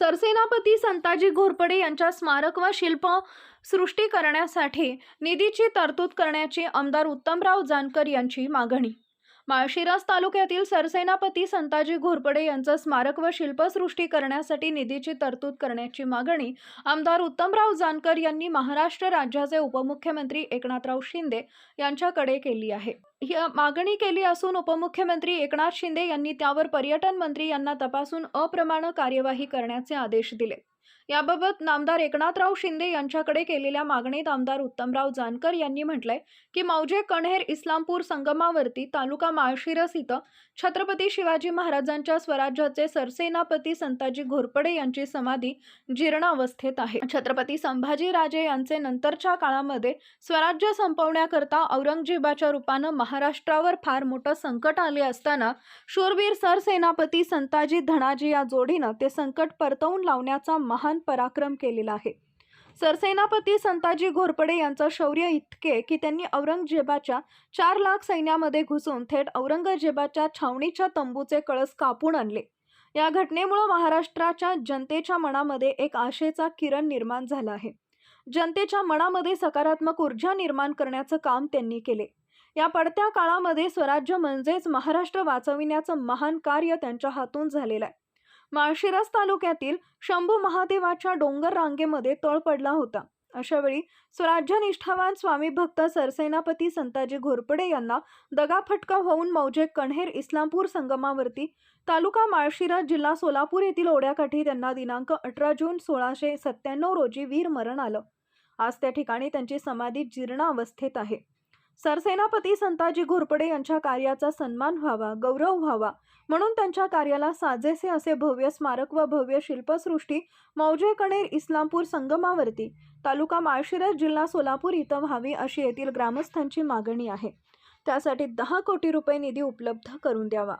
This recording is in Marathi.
सरसेनापती संताजी घोरपडे यांच्या स्मारक व शिल्प सृष्टी करण्यासाठी निधीची तरतूद करण्याची आमदार उत्तमराव जानकर यांची मागणी. माळशिरस तालुक्यातील सरसेनापती संताजी घोरपडे यांचं स्मारक व शिल्पसृष्टी करण्यासाठी निधीची तरतूद करण्याची मागणी आमदार उत्तमराव जानकर यांनी महाराष्ट्र राज्याचे उपमुख्यमंत्री एकनाथराव शिंदे यांच्याकडे केली आहे. ही मागणी केली असून उपमुख्यमंत्री एकनाथ शिंदे यांनी त्यावर पर्यटन मंत्री यांना तपासून अप्रमाण कार्यवाही करण्याचे आदेश दिले. याबाबत नामदार एकनाथराव शिंदे यांच्याकडे केलेल्या मागणीत आमदार उत्तमराव जानकर यांनी म्हटलंय की मौजे कण्हेर इस्लामपूर संगमावरती तालुका माळशिरस इथं छत्रपती शिवाजी महाराजांच्या स्वराज्याचे सरसेनापती संताजी घोरपडे यांची समाधी जीर्णावस्थेत आहे. छत्रपती संभाजी राजे यांचे नंतरच्या काळामध्ये स्वराज्य संपवण्याकरता औरंगजेबाच्या रूपानं महाराष्ट्रावर फार मोठं संकट आले असताना शूरवीर सरसेनापती संताजी धनाजी या जोडीनं ते संकट परतवून लावण्याचा महान पराक्रम केलेला आहे. सरसेनापती संताजी घोरपडे यांचं शौर्य इतके की त्यांनी औरंगजेबाच्या चार लाख सैन्यामध्ये घुसून थेट औरंगजेबाच्या छावणीच्या तंबूचे कळस कापून आणले. या घटनेमुळे महाराष्ट्राच्या जनतेच्या मनामध्ये एक आशेचा किरण निर्माण झाला आहे. जनतेच्या मनामध्ये सकारात्मक ऊर्जा निर्माण करण्याचं काम त्यांनी केले. या पडत्या काळामध्ये स्वराज्य म्हणजेच महाराष्ट्र वाचविण्याचं महान कार्य त्यांच्या हातून झालेलं आहे. माळशिरस तालुक्यातील शंभू महादेवाच्या डोंगर रांगेमध्ये तळ पडला होता. अशावेळी स्वराज्य निष्ठावान स्वामी भक्त सरसेनापती संताजी घोरपडे यांना दगाफटका होऊन मौजे कण्हेर इस्लामपूर संगमावरती तालुका माळशिरस जिल्हा सोलापूर येथील ओढ्याकाठी त्यांना दिनांक अठरा जून सोळाशे सत्त्याण्णव रोजी वीर मरण आलं. आज त्या ठिकाणी त्यांची समाधी जीर्ण अवस्थेत आहे. सरसेनापती संताजी घोरपडे यांच्या कार्याचा सन्मान व्हावा गौरव व्हावा म्हणून त्यांच्या कार्याला साजेसे असे भव्य स्मारक व भव्य शिल्पसृष्टी मौजे कणेर इस्लामपूर संगमावरती तालुका माळशिरस जिल्हा सोलापूर इथं व्हावी अशी येथील ग्रामस्थांची मागणी आहे. त्यासाठी दहा कोटी रुपये निधी उपलब्ध करून द्यावा.